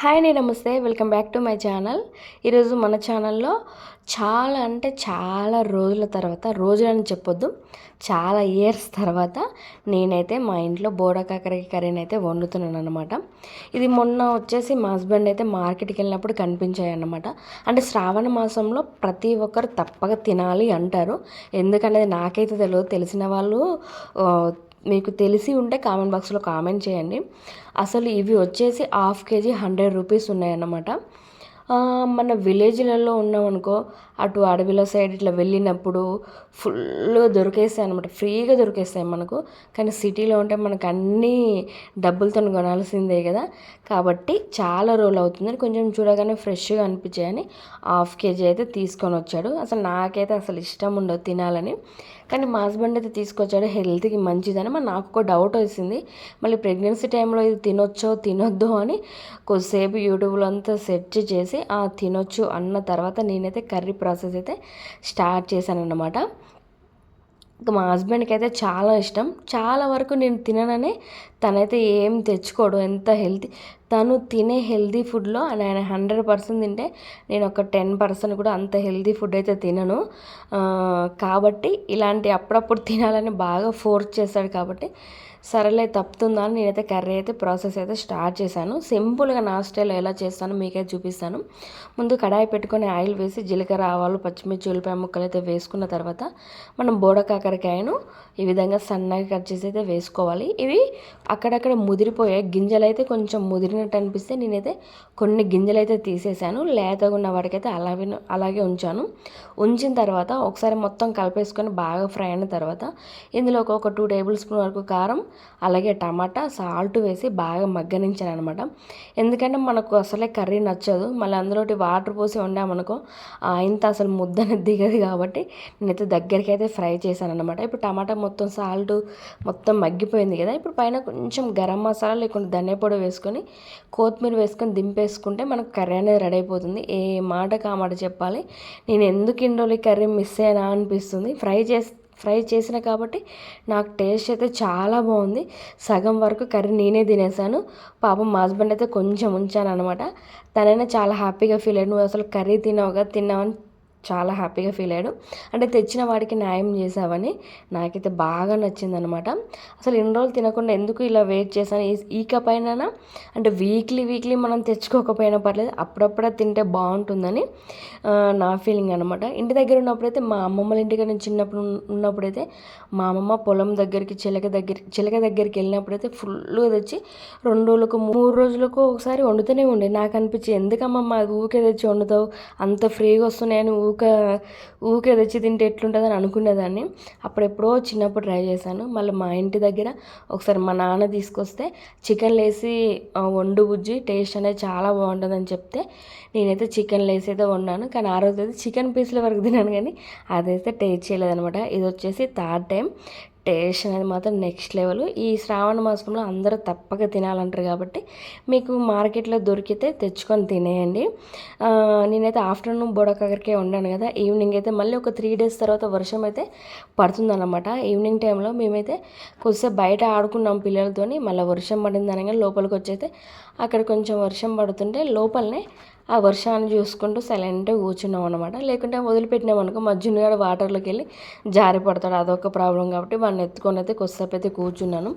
Hi అండి నమస్తే. Welcome back to my channel. ఈరోజు మన ఛానల్లో చాలా అంటే చాలా రోజుల తర్వాత రోజులని చెప్పొద్దు చాలా ఇయర్స్ తర్వాత నేనైతే మా ఇంట్లో బోడకాకరకాయ కర్రీని అయితే వండుతున్నాను అనమాట ఇది మొన్న వచ్చేసి మా హస్బెండ్ అయితే మార్కెట్కి వెళ్ళినప్పుడు కనిపించాయి అన్నమాట అంటే శ్రావణ మాసంలో ప్రతి ఒక్కరు తప్పక తినాలి అంటారు. ఎందుకనేది నాకైతే తెలియదు తెలిసిన వాళ్ళు మీకు తెలిసి ఉంటే కామెంట్ బాక్స్లో కామెంట్ చేయండి. అసలు ఇవి వచ్చేసి హాఫ్ కేజీ హండ్రెడ్ రూపీస్ ఉన్నాయన్నమాట. మన విలేజ్లలో ఉన్నామనుకో అటు అడవిలో సైడ్ ఇట్లా వెళ్ళినప్పుడు ఫుల్గా దొరికేస్తాయి అనమాట ఫ్రీగా దొరికేస్తాయి మనకు. కానీ సిటీలో ఉంటే మనకు అన్నీ డబ్బులతో కొనాల్సిందే కదా. కాబట్టి చాలా రోజులు అవుతుంది. కొంచెం చూడగానే ఫ్రెష్గా అనిపించాయని హాఫ్ కేజీ అయితే తీసుకొని వచ్చాడు అసలు నాకైతే అసలు ఇష్టం ఉండదు తినాలని. కానీ మా హస్బెండ్ అయితే తీసుకొచ్చాడు. హెల్త్కి మంచిదని. మరి నాకు ఒక డౌట్ వచ్చింది మళ్ళీ ప్రెగ్నెన్సీ టైంలో ఇది తినొచ్చో తినొద్దో అని కొద్దిసేపు యూట్యూబ్లో అంతా సెర్చ్ చేసి చేసి తినొచ్చు అన్న తర్వాత నేనైతే కర్రీ ప్రాసెస్ అయితే స్టార్ట్ చేశాను అన్నమాట ఇంకా మా హస్బెండ్కి అయితే చాలా ఇష్టం. చాలా వరకు నేను తిననని తనైతే ఏం తెచ్చుకోడు. ఎంత హెల్తీ తను తినే హెల్దీ ఫుడ్లో ఆయన హండ్రెడ్ పర్సెంట్ తింటే నేను ఒక టెన్ పర్సెంట్ కూడా అంత హెల్దీ ఫుడ్ అయితే తినను. కాబట్టి ఇలాంటి అప్పుడప్పుడు తినాలని బాగా ఫోర్స్ చేస్తాడు కాబట్టి సరేలే తప్పుతుందా అని నేనైతే కర్రీ అయితే ప్రాసెస్ అయితే స్టార్ట్ చేశాను. సింపుల్గా నా స్టైల్లో ఎలా చేస్తానో మీకైతే చూపిస్తాను. ముందు కడాయి పెట్టుకొని ఆయిల్ వేసి జీలకర్ర ఆవాలు పచ్చిమిర్చి ఉల్లిపాయ ముక్కలు అయితే వేసుకున్న తర్వాత మనం బోడ కాకరకాయను ఈ విధంగా సన్నగా కట్ చేసి అయితే వేసుకోవాలి. ఇవి అక్కడక్కడ ముదిరిపోయాయి. గింజలు అయితే కొంచెం ముదిరినట్టు అనిపిస్తే నేనైతే కొన్ని గింజలు అయితే తీసేసాను లేతగా ఉన్న వాటికైతే అలాగే అలాగే ఉంచాను. ఉంచిన తర్వాత ఒకసారి మొత్తం కలిపేసుకొని బాగా ఫ్రై అయిన తర్వాత ఇందులో ఒక- ఒక టూ టేబుల్ స్పూన్ వరకు కారం అలాగే టమాటా సాల్ట్ వేసి బాగా మగ్గనించాను అనమాట ఎందుకంటే మనకు అసలే కర్రీ నచ్చదు. మళ్ళీ అందులోటి వాటర్ పోసి వండామనుకో ఇంత అసలు ముద్దన దిగదు కాబట్టి నేనైతే దగ్గరికి అయితే ఫ్రై చేశాను అనమాట ఇప్పుడు టమాటా మొత్తం సాల్ట్ మొత్తం మగ్గిపోయింది కదా. ఇప్పుడు పైన కొంచెం గరం మసాలా లేకుంటే ధనియా పొడి వేసుకొని కొత్తిమీర వేసుకొని దింపేసుకుంటే మనకు కర్రీ అనేది రెడీ అయిపోతుంది. ఏ మాట కామాట చెప్పాలి. నేను ఎందుకు ఇండోలి కర్రీ మిస్ అయినా అనిపిస్తుంది. ఫ్రై చేసి ఫ్రై చేసిన కాబట్టి నాకు టేస్ట్ అయితే చాలా బాగుంది. సగం వరకు కర్రీ నేనే తినేసాను. పాపం మా హస్బెండ్ అయితే కొంచెం ఉంచాను అనమాట తనైనా చాలా హ్యాపీగా ఫీల్ అయ్యాడు. నువ్వు అసలు కర్రీ తిన్నావుగా? తిన్నావని చాలా హ్యాపీగా ఫీల్ అయ్యాడు. అంటే తెచ్చిన వాడికి న్యాయం చేశావని నాకైతే బాగా నచ్చిందనమాట అసలు ఎన్ని రోజులు తినకుండా ఎందుకు ఇలా వెయిట్ చేశాను? ఈ- పైన అంటే వీక్లీ వీక్లీ మనం తెచ్చుకోకపోయినా పర్లేదు అప్పుడప్పుడే తింటే బాగుంటుందని నా ఫీలింగ్ అనమాట ఇంటి దగ్గర ఉన్నప్పుడైతే మా అమ్మమ్మల ఇంటికి నేను చిన్నప్పుడు ఉన్నప్పుడైతే మా అమ్మమ్మ పొలం దగ్గరికి చిలక దగ్గర చిలక దగ్గరికి వెళ్ళినప్పుడైతే ఫుల్గా తెచ్చి రెండు రోజులకు మూడు రోజులకు ఒకసారి వండుతూనే ఉండే. నాకు అనిపించి ఎందుకమ్మమ్మ అది ఊకే తెచ్చి వండుతావు? అంత ఫ్రీగా వస్తున్నాయని ఊక ఊకే తెచ్చి తింటే ఎట్లుంటుందని అనుకునేదాన్ని. అప్పుడెప్పుడో చిన్నప్పుడు ట్రై చేశాను. మళ్ళీ మా ఇంటి దగ్గర ఒకసారి మా నాన్న తీసుకొస్తే చికెన్ లేసి వండు బుజ్జి టేస్ట్ అనేది చాలా బాగుంటుందని చెప్తే నేనైతే చికెన్ లేసి అయితే వండాను. కానీ ఆ రోజు అయితే చికెన్ పీసుల వరకు తినాను కానీ అదైతే టేస్ట్ చేయలేదనమాట ఇది వచ్చేసి థర్డ్ టైం. టేస్ట్ అనేది మాత్రం నెక్స్ట్ లెవెల్. ఈ శ్రావణ మాసంలో అందరూ తప్పక తినాలంటారు కాబట్టి మీకు మార్కెట్లో దొరికితే తెచ్చుకొని తినేయండి. నేనైతే ఆఫ్టర్నూన్ బొడకాకరికే ఉన్నాను కదా ఈవినింగ్ అయితే మళ్ళీ ఒక త్రీ డేస్ తర్వాత వర్షం అయితే పడుతుందన్నమాట. ఈవినింగ్ టైంలో మేమైతే కొద్దిసేపు బయట ఆడుకున్నాం పిల్లలతోని మళ్ళీ వర్షం పడింది అనగా లోపలికి వచ్చైతే అక్కడ కొంచెం వర్షం పడుతుంటే లోపలనే ఆ వర్షాన్ని చూసుకుంటూ సైలెంట్గా కూర్చున్నాం అనమాట లేకుంటే వదిలిపెట్టినాం అనుకో మా వాటర్లోకి వెళ్ళి జారి పడతాడు. అదొక ప్రాబ్లం కాబట్టి వాడిని ఎత్తుకొని అయితే కొద్దిసేపు అయితే కూర్చున్నాను.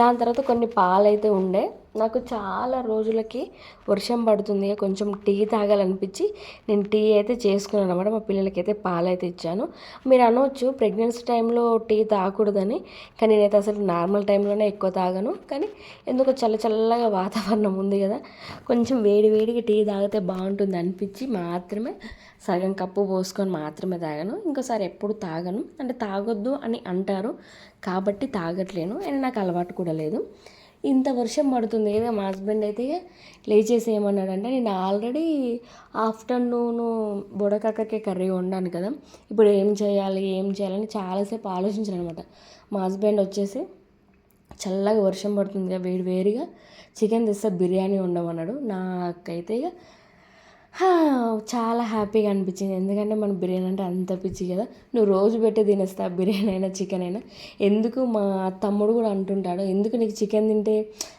దాని తర్వాత కొన్ని పాలు అయితే ఉండే. నాకు చాలా రోజులకి వర్షం పడుతుంది. కొంచెం టీ తాగాలనిపించి నేను టీ అయితే చేసుకున్నాను అనమాట మా పిల్లలకి అయితే పాలు అయితే ఇచ్చాను. మీరు అనవచ్చు ప్రెగ్నెన్సీ టైంలో టీ తాగకూడదని కానీ నేనైతే అసలు నార్మల్ టైంలోనే ఎక్కువ తాగను. కానీ ఎందుకో చల్ల చల్లగా వాతావరణం ఉంది కదా కొంచెం వేడి వేడిగా టీ తాగితే బాగుంటుంది అనిపించి మాత్రమే సగం కప్పు పోసుకొని మాత్రమే తాగాను. ఇంకోసారి ఎప్పుడు తాగను. అంటే తాగొద్దు అని అంటారు కాబట్టి తాగట్లేను. అండ్ నాకు అలవాటు కూడా లేదు. ఇంత వర్షం పడుతుంది. కదా మా హస్బెండ్ అయితే లేచేసి ఏమన్నాడంటే నేను ఆల్రెడీ ఆఫ్టర్నూన్ బుడకాకరకాయ కర్రీ వండాను కదా. ఇప్పుడు ఏం చేయాలి ఏం చేయాలని చాలాసేపు ఆలోచించాను అనమాట మా హస్బెండ్ వచ్చేసి చల్లగా వర్షం పడుతుంది కదా వేడి వేడిగా చికెన్ తెస్తే బిర్యానీ వండమన్నాడు. నాకైతే ఇక చాలా హ్యాపీగా అనిపించింది. ఎందుకంటే మన బిర్యానీ అంటే అంత పిచ్చి కదా. నువ్వు రోజు పెట్టి తినేస్తా బిర్యానీ అయినా చికెన్ అయినా. ఎందుకు మా తమ్ముడు కూడా అంటుంటాడు ఎందుకు నీకు చికెన్ తింటే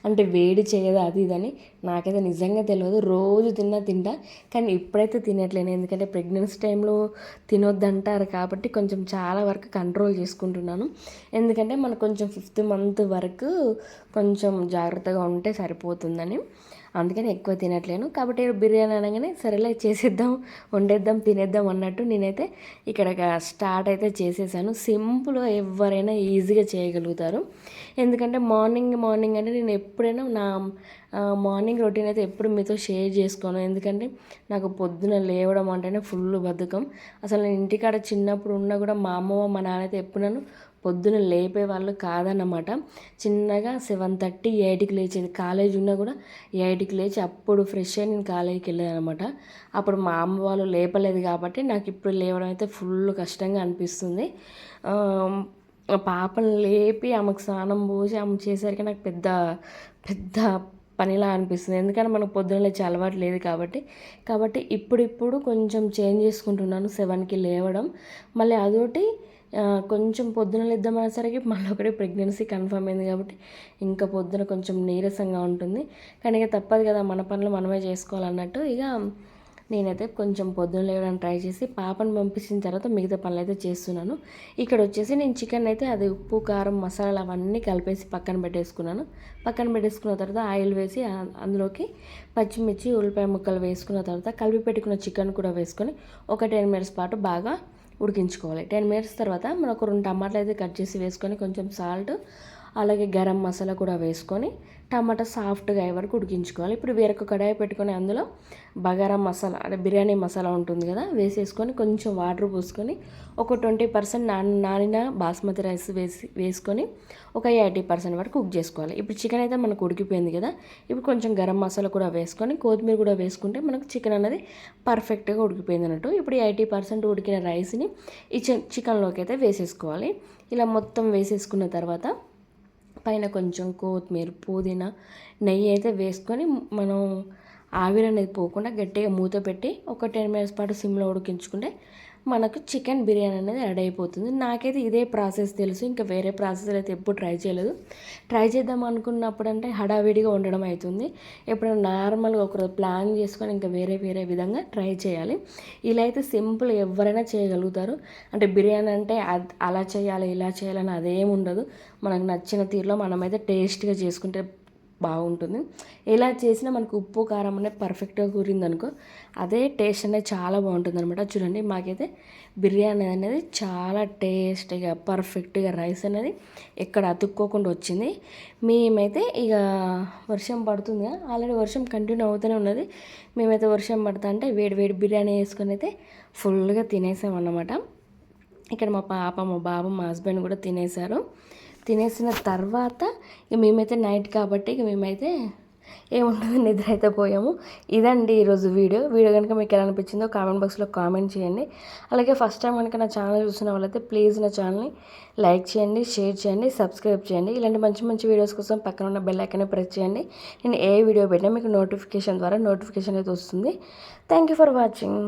అంటే వేడి చేయదు అది ఇదని నాకైతే నిజంగా తెలియదు రోజు తిన్నా తింటా కానీ ఇప్పుడైతే తినట్లేను. ఎందుకంటే ప్రెగ్నెన్సీ టైంలో తినొద్దంటారు కాబట్టి కొంచెం చాలా వరకు కంట్రోల్ చేసుకుంటున్నాను. ఎందుకంటే మనకు కొంచెం ఫిఫ్త్ మంత్ వరకు కొంచెం జాగ్రత్తగా ఉంటే సరిపోతుందని. అందుకని ఎక్కువ తినట్లేను. కాబట్టి బిర్యానీ అనగానే సరేలే చేసేద్దాం వండేద్దాం తినేద్దాం అన్నట్టు నేనైతే ఇక్కడ స్టార్ట్ అయితే చేసేసాను. సింపుల్గా ఎవరైనా ఈజీగా చేయగలుగుతారు. ఎందుకంటే మార్నింగ్ మార్నింగ్ అంటే నేను ఎప్పుడైనా నా మార్నింగ్ రొటీన్ అయితే ఎప్పుడు మీతో షేర్ చేసుకోను. ఎందుకంటే నాకు పొద్దున లేవడం అంటేనే ఫుల్ బద్ధకం. అసలు నేను ఇంటికాడ చిన్నప్పుడు ఉన్నా కూడా మా అమ్మమ్మ మా నాన్న అయితే ఎప్పుడు నన్ను పొద్దున లేపే వాళ్ళు కాదన్నమాట. చిన్నగా సెవెన్ థర్టీ ఎయిట్కి లేచేది కాలేజ్ ఉన్నా కూడా ఎయిట్కి లేచి అప్పుడు ఫ్రెష్ అయ్యి నేను కాలేజీకి వెళ్ళేది అనమాట అప్పుడు మా అమ్మ వాళ్ళు లేపలేదు కాబట్టి నాకు ఇప్పుడు లేవడం అయితే ఫుల్ కష్టంగా అనిపిస్తుంది. పాపను లేపి ఆమెకు స్నానం పోసి ఆమె చేసరికి నాకు పెద్ద పెద్ద పనిలా అనిపిస్తుంది. ఎందుకంటే మనకు పొద్దున లేచి అలవాటు లేదు కాబట్టి. కాబట్టి ఇప్పుడిప్పుడు కొంచెం చేంజ్ చేసుకుంటున్నాను సెవెన్కి లేవడం. మళ్ళీ అదొకటి కొంచెం పొద్దున లేద్దామనేసరికి మళ్ళీ ఒకటి ప్రెగ్నెన్సీ కన్ఫర్మ్ అయింది కాబట్టి ఇంకా పొద్దున కొంచెం నీరసంగా ఉంటుంది. కానీ ఇక తప్పదు కదా మన పనులు మనమే చేసుకోవాలన్నట్టు. ఇక నేనైతే కొంచెం పొద్దున లేవడానికి ట్రై చేసి పాపను పంపించిన తర్వాత మిగతా పనులు అయితే చేస్తున్నాను. ఇక్కడ వచ్చేసి నేను చికెన్ అయితే అది ఉప్పు కారం మసాలాలు అవన్నీ కలిపేసి పక్కన పెట్టేసుకున్నాను. పక్కన పెట్టేసుకున్న తర్వాత ఆయిల్ వేసి అందులోకి పచ్చిమిర్చి ఉల్లిపాయ ముక్కలు వేసుకున్న తర్వాత కలిపి పెట్టుకున్న చికెన్ కూడా వేసుకొని ఒక టెన్ మినిట్స్ పాటు బాగా ఉడికించుకోవాలి. టెన్ మినిట్స్ తర్వాత మనం ఒక రెండు టమాటాలు అయితే కట్ చేసి వేసుకొని కొంచెం సాల్ట్ అలాగే గరం మసాలా కూడా వేసుకొని టమాటా సాఫ్ట్గా అయ్యే వరకు ఉడికించుకోవాలి. ఇప్పుడు వేరొక కడాయి పెట్టుకొని అందులో బగారా మసాలా అంటే బిర్యానీ మసాలా ఉంటుంది కదా వేసేసుకొని కొంచెం వాటర్ పోసుకొని ఒక ట్వంటీ పర్సెంట్ నాన్ నానిన బాస్మతి రైస్ వేసి వేసుకొని ఒక ఎయిటీ పర్సెంట్ వరకు కుక్ చేసుకోవాలి. ఇప్పుడు చికెన్ అయితే మనకు ఉడికిపోయింది కదా ఇప్పుడు కొంచెం గరం మసాలా కూడా వేసుకొని కొత్తిమీర కూడా వేసుకుంటే మనకు చికెన్ అనేది పర్ఫెక్ట్గా ఉడికిపోయింది అన్నట్టు. ఇప్పుడు ఎయిటీ పర్సెంట్ ఉడికిన రైస్ని ఈ చికెన్లోకి అయితే వేసేసుకోవాలి. ఇలా మొత్తం వేసేసుకున్న తర్వాత పైన కొంచెం కొత్తిమీర పుదీనా నెయ్యి అయితే వేసుకొని మనం ఆవిరి అనేది పోకుండా గట్టిగా మూత పెట్టి ఒక టెన్ మినిట్స్ పాటు సిమ్లో ఉడికించుకుంటే మనకు చికెన్ బిర్యానీ అనేది రెడీ అయిపోతుంది. నాకైతే ఇదే ప్రాసెస్ తెలుసు. ఇంకా వేరే ప్రాసెస్ అయితే ఎప్పుడు ట్రై చేయలేదు. ట్రై చేద్దాం అనుకున్నప్పుడు అంటే హడావిడిగా ఉండడం అవుతుంది ఎప్పుడైనా నార్మల్గా ఒకరోజు ప్లాన్ చేసుకొని ఇంకా వేరే వేరే విధంగా ట్రై చేయాలి. ఇలా అయితే సింపుల్ ఎవరైనా చేయగలుగుతారు. అంటే బిర్యానీ అంటే అలా చేయాలి ఇలా చేయాలని అదేం ఉండదు. మనకు నచ్చిన తీరులో మనమైతే టేస్ట్గా చేసుకుంటే బాగుంటుంది. ఎలా చేసినా మనకు ఉప్పు కారం అనేది పర్ఫెక్ట్గా కూరింది అనుకో అదే టేస్ట్ అనేది చాలా బాగుంటుంది అనమాట చూడండి మాకైతే బిర్యానీ అనేది చాలా టేస్ట్గా పర్ఫెక్ట్గా రైస్ అనేది ఎక్కడ అతుక్కోకుండా వచ్చింది. మేమైతే ఇక వర్షం పడుతుంది ఆల్రెడీ వర్షం కంటిన్యూ అవుతూనే ఉన్నది. మేమైతే వర్షం పడతా అంటే వేడి వేడి బిర్యానీ వేసుకొని అయితే ఫుల్గా తినేసామన్నమాట. ఇక్కడ మా పాప మా బాబు మా హస్బెండ్ కూడా తినేశారు తినేసిన తర్వాత ఇక మేమైతే నైట్ కాబట్టి ఇక మేమైతే ఏముంటుంది నిద్ర అయితే పోయాము. ఇదండి ఈరోజు వీడియో. వీడియో కనుక మీకు ఎలా అనిపించిందో కామెంట్ బాక్స్లో కామెంట్ చేయండి. అలాగే ఫస్ట్ టైం కనుక నా ఛానల్ చూసిన వాళ్ళైతే ప్లీజ్ నా ఛానల్ని లైక్ చేయండి షేర్ చేయండి సబ్స్క్రైబ్ చేయండి. ఇలాంటి మంచి మంచి వీడియోస్ కోసం పక్కన ఉన్న బెల్ ఐకన్ ప్రెస్ చేయండి. నేను ఏ వీడియో పెట్టినా మీకు నోటిఫికేషన్ ద్వారా నోటిఫికేషన్ అయితే వస్తుంది. Thank you for watching.